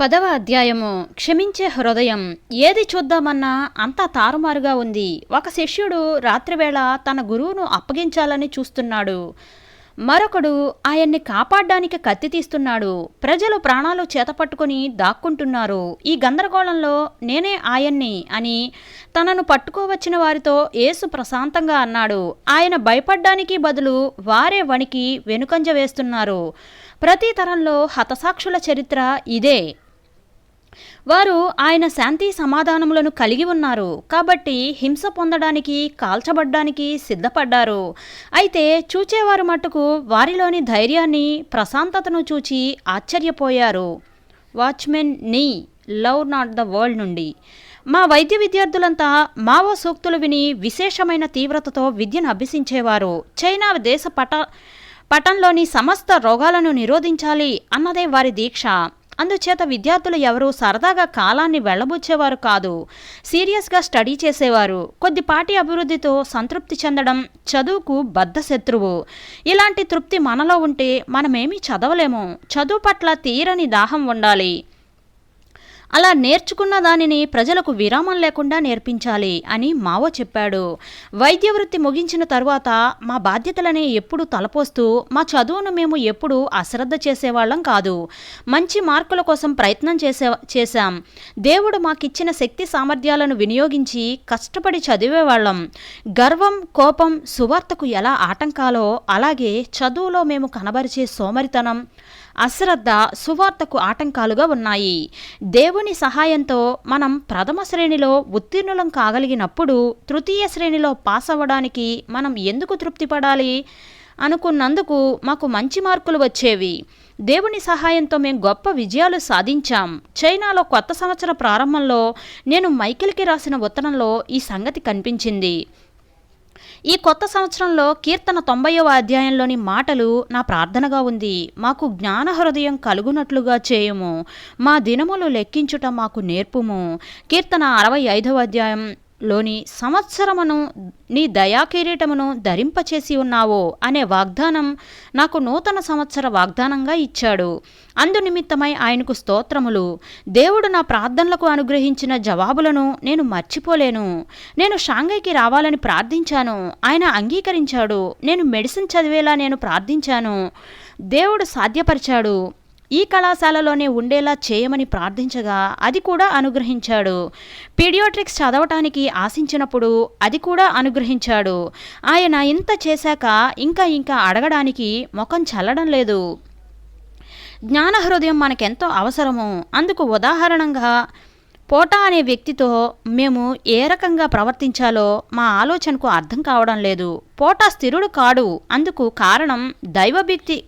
పదవ అధ్యాయము. క్షమించే హృదయం. ఏది చూద్దామన్నా అంతా తారుమారుగా ఉంది. ఒక శిష్యుడు రాత్రివేళ తన గురువును అప్పగించాలని చూస్తున్నాడు. మరొకడు ఆయన్ని కాపాడడానికి కత్తి తీస్తున్నాడు. ప్రజలు ప్రాణాలు చేతపట్టుకుని దాక్కుంటున్నారు. ఈ గందరగోళంలో నేనే ఆయన్ని అని తనను పట్టుకోవచ్చిన వారితో యేసు ప్రశాంతంగా అన్నాడు. ఆయన భయపడ్డానికి బదులు వారే వణికి వెనుకంజ వేస్తున్నారు. ప్రతి తరంలో హతసాక్షుల చరిత్ర ఇదే. వారు ఆయన శాంతి సమాధానములను కలిగి ఉన్నారు. కాబట్టి హింస పొందడానికి కాల్చబడ్డానికి సిద్ధపడ్డారు. అయితే చూచేవారు మట్టుకు వారిలోని ధైర్యాన్ని ప్రశాంతతను చూచి ఆశ్చర్యపోయారు. వాచ్మెన్ నీ లవ్ నాట్ ద వరల్డ్ నుండి. మా వైద్య విద్యార్థులంతా మావో సూక్తులు విని విశేషమైన తీవ్రతతో విద్యను అభ్యసించేవారు. చైనా దేశ పట పటంలోని సమస్త రోగాలను నిరోధించాలి అన్నదే వారి దీక్ష. అందుచేత విద్యార్థులు ఎవరూ సరదాగా కాలాన్ని వెళ్ళబుచ్చేవారు కాదు. సీరియస్గా స్టడీ చేసేవారు. కొద్దిపాటి అభివృద్ధితో సంతృప్తి చెందడం చదువుకు బద్ధ శత్రువు ఇలాంటి తృప్తి మనలో ఉంటే మనమేమీ చదవలేము. చదువు పట్ల తీరని దాహం ఉండాలి. అలా నేర్చుకున్న దానిని ప్రజలకు విరామం లేకుండా నేర్పించాలి అని మావో చెప్పాడు. వైద్య వృత్తి ముగించిన తరువాత మా బాధ్యతలని ఎప్పుడు తలపోస్తూ మా చదువును మేము ఎప్పుడూ అశ్రద్ధ చేసేవాళ్ళం కాదు. మంచి మార్కుల కోసం ప్రయత్నం చేసే చేశాం. దేవుడు మాకిచ్చిన శక్తి సామర్థ్యాలను వినియోగించి కష్టపడి చదివేవాళ్ళం. గర్వం కోపం సువార్తకు ఎలా ఆటంకాలో అలాగే చదువులో మేము కనబరిచే సోమరితనం అశ్రద్ధ సువార్తకు ఆటంకాలుగా ఉన్నాయి. దేవుని సహాయంతో మనం ప్రథమ శ్రేణిలో ఉత్తీర్ణులం కాగలిగినప్పుడు తృతీయ శ్రేణిలో పాస్ అవ్వడానికి మనం ఎందుకు తృప్తి పడాలి అనుకున్నందుకు మాకు మంచి మార్కులు వచ్చేవి. దేవుని సహాయంతో మేము గొప్ప విజయాలు సాధించాం. చైనాలో కొత్త సంవత్సర ప్రారంభంలో నేను మైకిల్కి రాసిన ఉత్తరంలో ఈ సంగతి కనిపించింది. ఈ కొత్త సంవత్సరంలో కీర్తన తొంభైవ అధ్యాయంలోని మాటలు నా ప్రార్థనగా ఉంది. మాకు జ్ఞాన హృదయం కలుగునట్లుగా చేయము. మా దినములు లెక్కించుట మాకు నేర్పుము. కీర్తన అరవై ఐదవ అధ్యాయం. లోని సంవత్సరమును నీ దయాకిరీటమును ధరింపచేసి ఉన్నావో అనే వాగ్దానం నాకు నూతన సంవత్సర వాగ్దానంగా ఇచ్చాడు. అందునిమిత్తమై ఆయనకు స్తోత్రములు. దేవుడు నా ప్రార్థనలకు అనుగ్రహించిన జవాబులను నేను మర్చిపోలేను. నేను షాంఘైకి రావాలని ప్రార్థించాను. ఆయన అంగీకరించాడు. నేను మెడిసిన్ చదివేలా నేను ప్రార్థించాను. దేవుడు సాధ్యపరిచాడు. ఈ కళాశాలలోనే ఉండేలా చేయమని ప్రార్థించగా అది కూడా అనుగ్రహించాడు. పీడియోట్రిక్స్ చదవటానికి ఆశించినప్పుడు అది కూడా అనుగ్రహించాడు. ఆయన ఇంత చేశాక ఇంకా ఇంకా అడగడానికి ముఖం చల్లడం లేదు. జ్ఞాన హృదయం మనకెంతో అవసరము. అందుకు ఉదాహరణగా పోటా అనే వ్యక్తితో మేము ఏ రకంగా ప్రవర్తించాలో మా ఆలోచనకు అర్థం కావడం లేదు. పోటా స్థిరుడు కాడు. అందుకు కారణం దైవభక్తి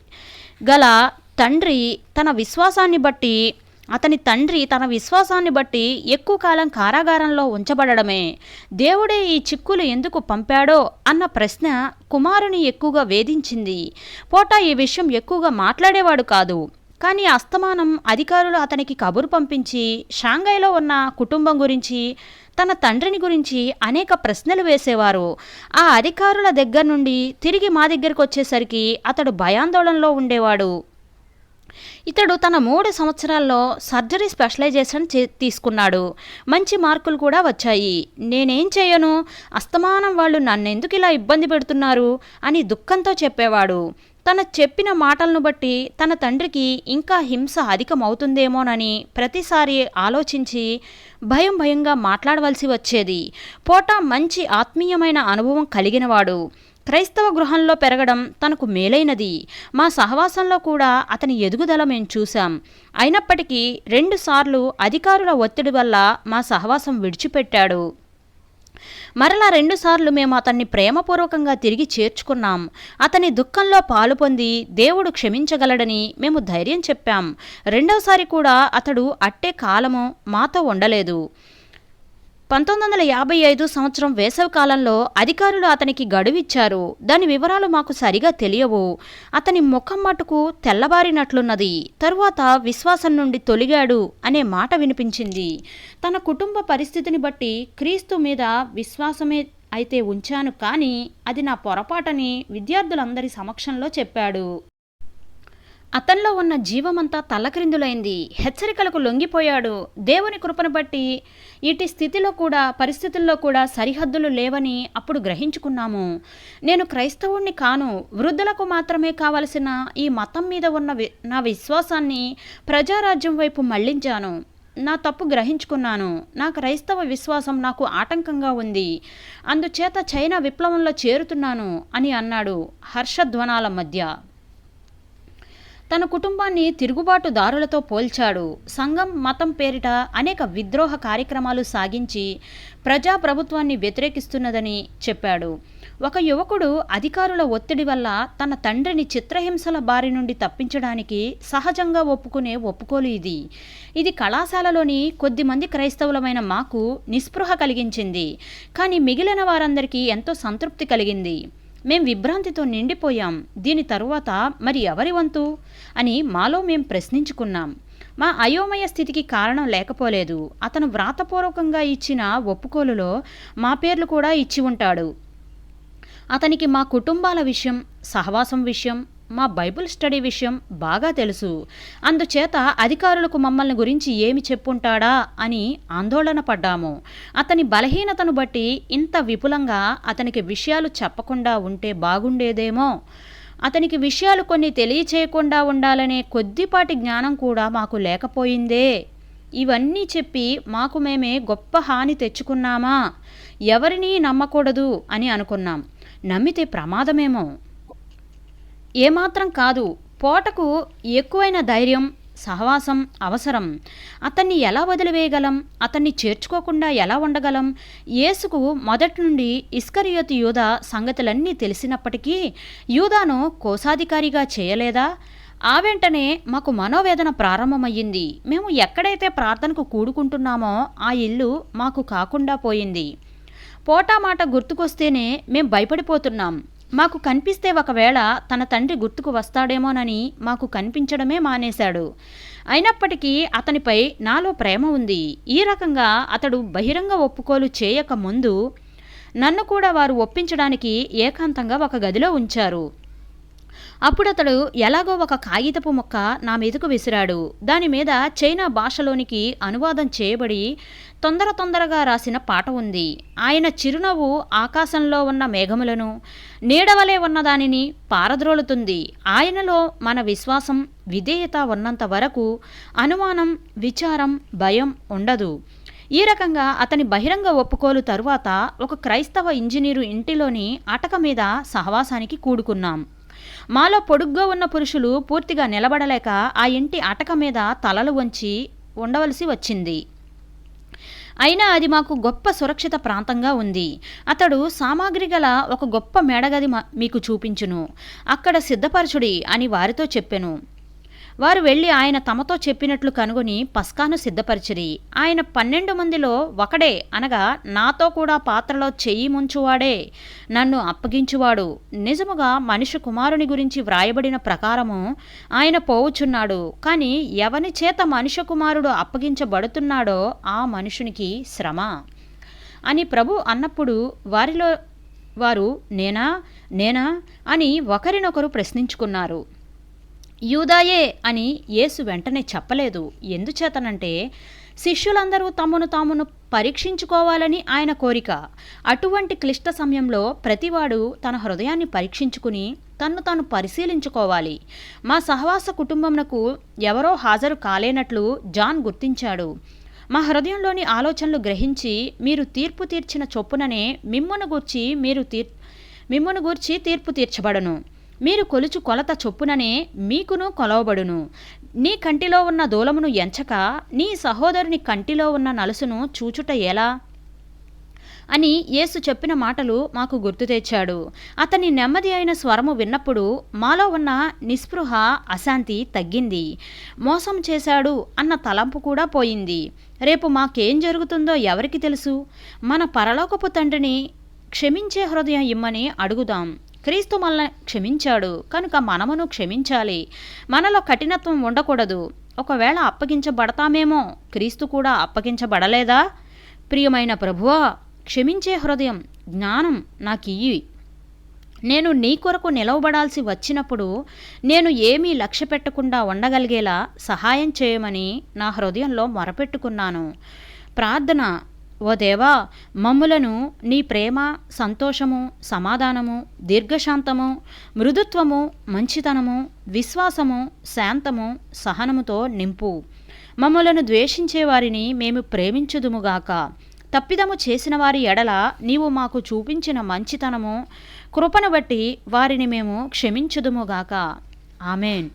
గల తండ్రి తన విశ్వాసాన్ని బట్టి అతని తండ్రి తన విశ్వాసాన్ని బట్టి ఎక్కువ కాలం కారాగారంలో ఉంచబడమే దేవుడే ఈ చిక్కులు ఎందుకు పంపాడో అన్న ప్రశ్న కుమారుని ఎక్కువగా వేధించింది. పోటా ఈ విషయం ఎక్కువగా మాట్లాడేవాడు కాదు. కానీ అస్తమానం అధికారులు అతనికి కబురు పంపించి షాంఘైలో ఉన్న కుటుంబం గురించి తన తండ్రిని గురించి అనేక ప్రశ్నలు వేసేవారు. ఆ అధికారుల దగ్గర నుండి తిరిగి మా దగ్గరకు వచ్చేసరికి అతడు భయాందోళనలో ఉండేవాడు. ఇతడు తన మూడు సంవత్సరాల్లో సర్జరీ స్పెషలైజేషన్ తీసుకున్నాడు. మంచి మార్కులు కూడా వచ్చాయి. నేనేం చేయను? అస్తమానం వాళ్ళు నన్నెందుకు ఇలా ఇబ్బంది పెడుతున్నారు? అని దుఃఖంతో చెప్పేవాడు. తన చెప్పిన మాటలను బట్టి తన తండ్రికి ఇంకా హింస అధికమవుతుందేమోనని ప్రతిసారి ఆలోచించి భయం భయంగా మాట్లాడవలసి వచ్చేది. పోటా మంచి ఆత్మీయమైన అనుభవం కలిగినవాడు. క్రైస్తవ గృహంలో పెరగడం తనకు మేలైనది. మా సహవాసంలో కూడా అతని ఎదుగుదల మేము చూశాం. అయినప్పటికీ రెండుసార్లు అధికారుల ఒత్తిడి వల్ల మా సహవాసం విడిచిపెట్టాడు. మరలా రెండుసార్లు మేము అతన్ని ప్రేమపూర్వకంగా తిరిగి చేర్చుకున్నాం. అతని దుఃఖంలో పాలు పొంది దేవుడు క్షమించగలడని మేము ధైర్యం చెప్పాం. రెండవసారి కూడా అతడు అట్టే కాలము మాతో ఉండలేదు. పంతొమ్మిది వందల యాభై ఐదు సంవత్సరం వేసవి కాలంలో అధికారులు అతనికి గడువిచ్చారు. దాని వివరాలు మాకు సరిగా తెలియవు. అతని ముఖం మటుకు తెల్లబారినట్లున్నది. తరువాత విశ్వాసం నుండి తొలిగాడు అనే మాట వినిపించింది. తన కుటుంబ పరిస్థితిని బట్టి క్రీస్తు మీద విశ్వాసమే అయితే ఉంచాను కానీ అది నా పొరపాటని విద్యార్థులందరి సమక్షంలో చెప్పాడు. అతనిలో ఉన్న జీవమంతా తల్లక్రిందులైంది హెచ్చరికలకు లొంగిపోయాడు. దేవుని కృపను బట్టి ఇటు స్థితిలో కూడా పరిస్థితుల్లో కూడా సరిహద్దులు లేవని అప్పుడు గ్రహించుకున్నాము. నేను క్రైస్తవుణ్ణి కాను వృద్ధులకు మాత్రమే కావలసిన ఈ మతం మీద ఉన్న వి నా విశ్వాసాన్ని ప్రజారాజ్యం వైపు మళ్ళించాను. నా తప్పు గ్రహించుకున్నాను. నా క్రైస్తవ విశ్వాసం నాకు ఆటంకంగా ఉంది. అందుచేత చైనా విప్లవంలో చేరుతున్నాను అని అన్నాడు హర్షధ్వనాల మధ్య. తన కుటుంబాన్ని తిరుగుబాటుదారులతో పోల్చాడు. సంఘం మతం పేరిట అనేక విద్రోహ కార్యక్రమాలు సాగించి ప్రజాప్రభుత్వాన్ని వ్యతిరేకిస్తున్నదని చెప్పాడు. ఒక యువకుడు అధికారుల ఒత్తిడి వల్ల తన తండ్రిని చిత్రహింసల బారి నుండి తప్పించడానికి సహజంగా ఒప్పుకునే ఒప్పుకోలు ఇది. ఇది కళాశాలలోని కొద్దిమంది క్రైస్తవులమైన మాకు నిస్పృహ కలిగించింది. కానీ మిగిలిన వారందరికీ ఎంతో సంతృప్తి కలిగింది. మేం విభ్రాంతితో నిండిపోయాం. దీని తరువాత మరి ఎవరి వంతు? అని మాలో మేం ప్రశ్నించుకున్నాం. మా అయోమయ స్థితికి కారణం లేకపోలేదు. అతను వ్రాతపూర్వకంగా ఇచ్చిన ఒప్పుకోలులో మా పేర్లు కూడా ఇచ్చి ఉంటాడు. అతనికి మా కుటుంబాల విషయం సహవాసం విషయం మా బైబిల్ స్టడీ విషయం బాగా తెలుసు. అందుచేత అధికారులకు మమ్మల్ని గురించి ఏమి చెప్పుంటాడా అని ఆందోళన పడ్డాము. అతని బలహీనతను బట్టి ఇంత విపులంగా అతనికి విషయాలు చెప్పకుండా ఉంటే బాగుండేదేమో? అతనికి విషయాలు కొన్ని తెలియచేయకుండా ఉండాలనే కొద్దిపాటి జ్ఞానం కూడా మాకు లేకపోయిందే. ఇవన్నీ చెప్పి మాకు మేమే గొప్ప హాని తెచ్చుకున్నామా? ఎవరినీ నమ్మకూడదు అని అనుకున్నాం. నమ్మితే ప్రమాదమేమో? ఏమాత్రం కాదు పోటకు ఎక్కువైన ధైర్యం సహవాసం అవసరం. అతన్ని ఎలా వదిలివేయగలం? అతన్ని చేర్చుకోకుండా ఎలా ఉండగలం? యేసుకు మొదటి నుండి ఇస్కరియోతి యూదా సంగతులన్నీ తెలిసినప్పటికీ యూదాను కోశాధికారిగా చేయలేదా? ఆ వెంటనే మాకు మనోవేదన ప్రారంభమయ్యింది. మేము ఎక్కడైతే ప్రార్థనకు కూడుకుంటున్నామో ఆ ఇల్లు మాకు కాకుండా పోయింది. పోటామాట గుర్తుకొస్తేనే మేం భయపడిపోతున్నాం. మాకు కనిపిస్తే ఒకవేళ తన తండ్రి గుర్తుకు వస్తాడేమోనని మాకు కనిపించడమే మానేశాడు. అయినప్పటికీ అతనిపై నాలో ప్రేమ ఉంది. ఈ రకంగా అతడు బహిరంగ ఒప్పుకోలు చేయక ముందు నన్ను కూడా వారు ఒప్పించడానికి ఏకాంతంగా ఒక గదిలో ఉంచారు. అప్పుడు అతడు ఎలాగో ఒక కాగితపు ముక్క నా మీదకు విసిరాడు. దాని మీద చైనా భాషలోనికి అనువాదం చేయబడి తొందర తొందరగా రాసిన పాట ఉంది. ఆయన చిరునవ్వు ఆకాశంలో ఉన్న మేఘములను నీడవలే ఉన్న దానిని పారద్రోలుతుంది. ఆయనలో మన విశ్వాసం విధేయత ఉన్నంత వరకు అనుమానం విచారం భయం ఉండదు. ఈ రకంగా అతని బహిరంగ ఒప్పుకోలు తరువాత ఒక క్రైస్తవ ఇంజనీరు ఇంటిలోని అటక మీద సహవాసానికి కూడుకున్నాం. మాలో పొడుగ్గా ఉన్న పురుషులు పూర్తిగా నిలబడలేక ఆ ఇంటి అటక మీద తలలు వంచి ఉండవలసి వచ్చింది. అయినా అది మాకు గొప్ప సురక్షిత ప్రాంతంగా ఉంది. అతడు సామాగ్రి గల ఒక గొప్ప మేడగది మీకు చూపించును. అక్కడ సిద్ధపరచుడి అని వారితో చెప్పెను. వారు వెళ్ళి ఆయన తమతో చెప్పినట్లు కనుగొని పస్కాను సిద్ధపరిచిరి. ఆయన పన్నెండు మందిలో ఒకడే అనగా నాతో కూడా పాత్రలో చెయ్యి ముంచువాడే నన్ను అప్పగించువాడు. నిజముగా మనిషి కుమారుని గురించి వ్రాయబడిన ప్రకారము ఆయన పోవుచున్నాడు. కానీ ఎవని చేత మనిషి కుమారుడు అప్పగించబడుతున్నాడో ఆ మనుషునికి శ్రమ. అని ప్రభు అన్నప్పుడు వారిలో వారు నేనా నేనా అని ఒకరినొకరు ప్రశ్నించుకున్నారు. యూదాయే అని యేసు వెంటనే చెప్పలేదు. ఎందుచేతనంటే శిష్యులందరూ తమను తామును పరీక్షించుకోవాలని ఆయన కోరిక. అటువంటి క్లిష్ట సమయంలో ప్రతివాడు తన హృదయాన్ని పరీక్షించుకుని తన్ను తాను పరిశీలించుకోవాలి. మా సహవాస కుటుంబంనకు ఎవరో హాజరు కాలేనట్లు జాన్ గుర్తించాడు. మా హృదయంలోని ఆలోచనలు గ్రహించి మీరు తీర్పు తీర్చిన చొప్పుననే మిమ్మును గూర్చి మీరు తీర్ మిమ్మును గూర్చి తీర్పు తీర్చబడను. మీరు కొలుచు కొలత చొప్పుననే మీకును కొలవబడును. నీ కంటిలో ఉన్న దూలమును ఎంచక నీ సహోదరుని కంటిలో ఉన్న నలుసును చూచుట ఎలా? అని యేసు చెప్పిన మాటలు మాకు గుర్తు తెచ్చాడు. అతని నెమ్మది అయిన స్వరము విన్నప్పుడు మాలో ఉన్న నిస్పృహ అశాంతి తగ్గింది. మోసం చేశాడు అన్న తలంపు కూడా పోయింది. రేపు మాకేం జరుగుతుందో ఎవరికి తెలుసు? మన పరలోకపు తండ్రిని క్షమించే హృదయం ఇమ్మని అడుగుదాం. క్రీస్తు మనల్ని క్షమించాడు కనుక మనమును క్షమించాలి. మనలో కఠినత్వం ఉండకూడదు. ఒకవేళ అప్పగించబడతామేమో క్రీస్తు కూడా అప్పగించబడలేదా? ప్రియమైన ప్రభువా క్షమించే హృదయం జ్ఞానం నాకియ్యి. నేను నీ కొరకు నిలవబడాల్సి వచ్చినప్పుడు నేను ఏమీ లక్ష్య పెట్టకుండా ఉండగలిగేలా సహాయం చేయమని నా హృదయంలో మొరపెట్టుకున్నాను. ప్రార్థన ఓ దేవా మమ్ములను నీ ప్రేమ సంతోషము సమాధానము దీర్ఘశాంతము మృదుత్వము మంచితనము విశ్వాసము శాంతము సహనముతో నింపు. మమ్మలను ద్వేషించే వారిని మేము ప్రేమించుదుముగాక తప్పిదము చేసిన వారి ఎడల నీవు మాకు చూపించిన మంచితనము కృపను బట్టి వారిని మేము క్షమించుదుముగాక ఆమెన్.